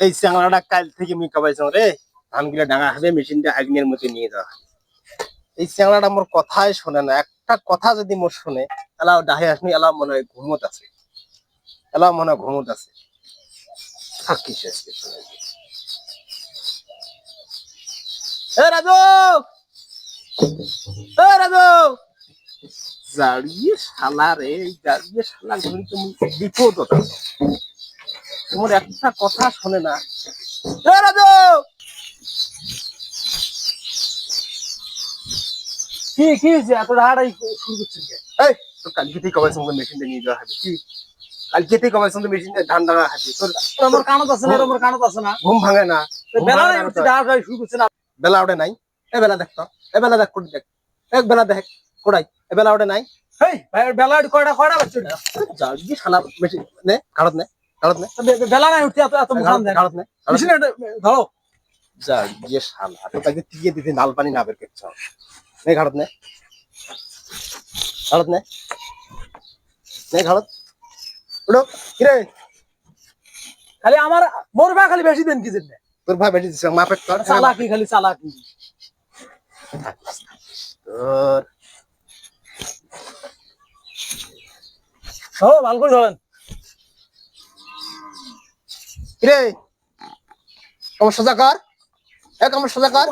এই চ্যাংড়াটা কাল থেকে মুই কাবাইছাম রে। ধানগুলা ডাঙা হবে, মেশিনটা আগুনের মধ্যে নিয়ে যাওয়া। এই চ্যাংড়াটা মোর কথাই শোনে না। একটা কথা যদি মোর শোনে এলাও ডাহে আসনি, এলাও মনে হয় ঘুমত আছে। এলাও মনে হয় ঘুমত আছে। থাকি শেষ এ রাজু! রাজু! জাড়িয়ে জাড়িয়ে বিপদ তোমার একটা কথা শোনে না। রাজু! কি কি হয়েছে? এত হাড়াই শুরু করছেন এই তোর কালকেতেই কবাই সঙ্গে মেশিনটা নিয়ে যাওয়া হবে কি? কালকেতেই কবাই সঙ্গে মেশিনটা ধান ডাঙা হবে তোর আমার কানত আছে না আমার কানত আছে না। ঘুম ভাঙে না বেলা ভাঙে নাই না উঠছে তোর। হাড়াই শুরু করছেন বেলা ওঠে নাই এ বেলা দেখ তো এ বেলা দেখ কোটি দেখ। এক বেলা দেখ কোড়াই এ বেলা ওঠে নাই। হেই ভাই বেলা কয়টা কয়টা বাচ্চা জাড়িয়ে শালা মেশিন নে নে। নে। বেলা নাই উঠছে এত এত মুখান দেন। কাড়ত নে কাড়ত নে। মেশিনে ধরো। জাড়িয়ে শালা তো তাকে টিকে দিতে নাল পানি না বের করছ নে ঘাড়ত নে। ঘাড়ত নে। নে ঘাড়ত উঠো। কিরে? খালি আমার মোর ভাই খালি বেশি দেন কি জন্য? তোর ভাই বেটি দিছে কর চালাকি খালি চালাকি। তোর ও ভালো করে ধরেন। কিরে? কমর সোজা কর। এ কমর সোজা কর।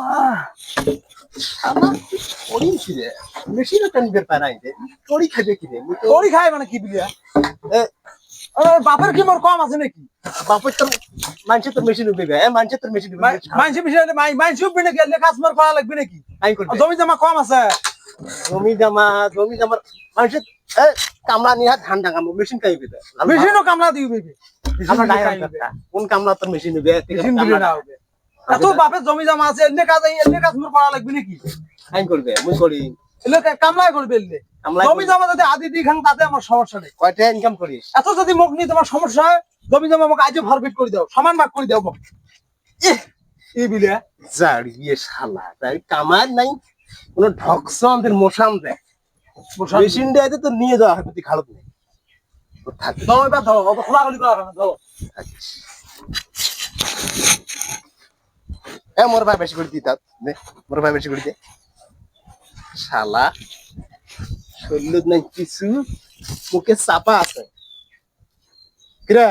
রে মেশিনও টানবে পারাই দে পড়ি খাবে কি রে মুই তো মানে কি বিলিয়া বাপের কি মোর কম আছে নাকি? বাপের তোর মানছে তোর মেশিন উঠবে এ মানছে তোর মেশিন উঠবে। মাইনসি বিষয়ে উঠবে নাকি? এলে কাজ মোর করা লাগবে নাকি? আই করবে। জমি জমা কম আছে। জমি জামা জমি জামার মানছে এ কামলা নিয়ে ধান ডাঙামো। মেশিন খাইবে মেশিনও কামলা দিবে আমরা কোন কামলা তোর মেশিন উঠবে মেশিন দিলে না হবে। এত বাপের জমি জমা আছে এলে কাজ কাজ মোর করা লাগবে নাকি? আইন করবে মুই করি। এলে কামলাই করবে এলে জমি জমা যদি আদি দি খান তাতে আমার সমস্যা নেই। কয়টা ইনকাম করিস? এত যদি মুখ নিয়ে তোমার সমস্যা হয় জমি জমা আমাকে আজও ভরপিট করে দাও সমান ভাগ করে দাও মোক। এই বিলে। জাড়িয়ে শালা তাই কামার নাই কোনো ঢকসন দেয়। মেশিন দেয় তো নিয়ে যাওয়া হয় খালত নেই। ধরো এবার ধরো খোলাখুলি করা ধরো। এ মোর ভাই বেশি করে দিত দে মোর ভাই বেশি করে দে। শালা শরীর নাই কিছু মুখে চাপা আছে। কিরা?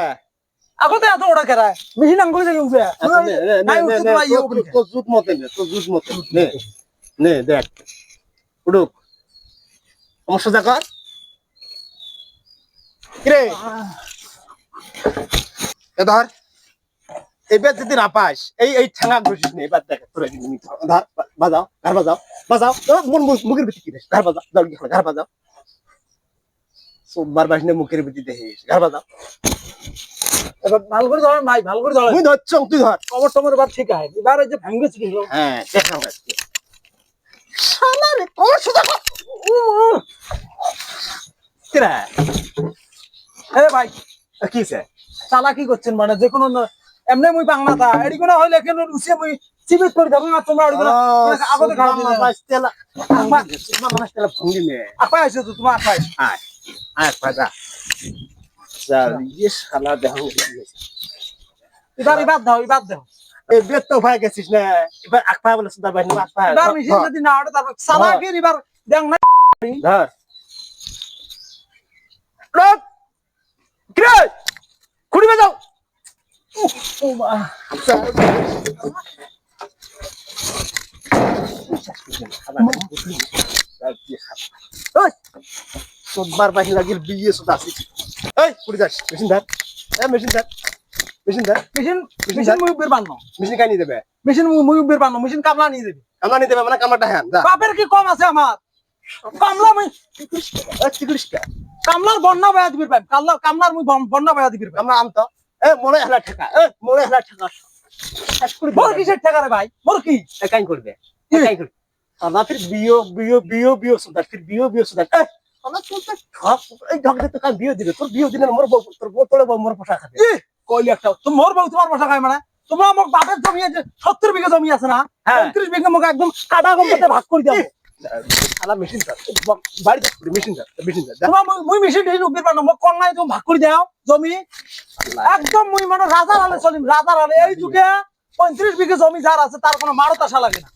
আগতে এত ওটা কেরায় মেশিন আঙ্গুলি থেকে উঠে আচ্ছা, নাই জুত মতে নে জুত মতে। নে নে দেখ আমার সোজা কর কিরে? ধর এবার যদি না পাস এই এই ঠেঙা ঘুষিস নে এবার দেখ তোরা ধর বাজাও ঘর বাজাও বাজাও। মন মুখের ভিতরে কিরে ঘর বাজাও দাও গিয়ে ঘর বাজাও। সোমবার বাস নে মুখের ভিতরে দেখিস ঘর বাজাও। এবার ভালো করে ধরেন ভাই ভালো করে ধরেন তুই ধরছ তুই ধর। কবর টমর এবার ঠিক আছে। এবার এই যে ভেঙ্গে ছিল হ্যাঁ দেখাও আজকে শালা রে তোর কর কিরা? এ ভাই কিছে চালাকি করছেন মানে যে কোনো ন- এমনি মুই বাংলা তা এডি কোনো হইলে কেন রুসিয়ে মুই চিবিত করে দেবো না তোমরা এডি কোনো আগতে খাওয়া দিলে আপায় আছে তো তোমার আপায়। এবার এবার দাও এবার দাও। এবার মেশিন যদি না ওঠে তারপর চালাকি এবার দেখ না। খুঁড়ি বাজাও। সোমবার বাহিনী বিয়ে সোদা আসিস এই যাস মেশিন ধর। এ মেশিন ধর মেশিন ধর। মেশিন মেশিন মুই বের বানো মেশিন কাই নিয়ে দেবে? মেশিন মুই বের বানো মেশিন কামলা নিয়ে দেবে। কামলা নিয়ে দেবে মানে কামলাটা হ্যাঁ বাপের কি কম আছে আমার? কামলা মুই কামলার বন্যা বায়া দিবির পাইম। কামলা কামলার মুই বন- বন্যা বায়া দিবির পাইম। কামলা আমতো এ মনে হেলা ঠেকা। এ মনে হেলা ঠেকা। শেষ করে মোর কিসের ঠেকারে ভাই? মোর কি? এ কাই করবে এ কাই করবে সাদা ফির বিও বিও বিও বিও সুদা ফির বিও বিও সুদা এ সাদা চলতে ঠক। এই ঢক দিতে কান বিও দিবে। তোর বিও দিলে মোর বউ তোর বউ তোলে বউ মোর পোশাক খাবে। কইলি একটা। তো মোর বউ তোমার বসা খায় মানে। তোমরা আমার বাপের জমি আছে সত্তর বিঘা জমি আছে না। হ্যাঁ। পঁয়ত্রিশ বিঘা মোক একদম কাটা কমতে ভাগ করে দাও আলা মেশিন স্যার বাড়ি মেশিন স্যার মেশিন স্যার তোমার মুই মেশিন টেশিন উপরে পানো মোক নাই তুমি ভাগ করে জমি। একদম মুই মানে রাজার আলে চলিম রাজার আলে এই যুগে পঁয়ত্রিশ জমি যার আছে তার কোনো মারত আশা লাগে না।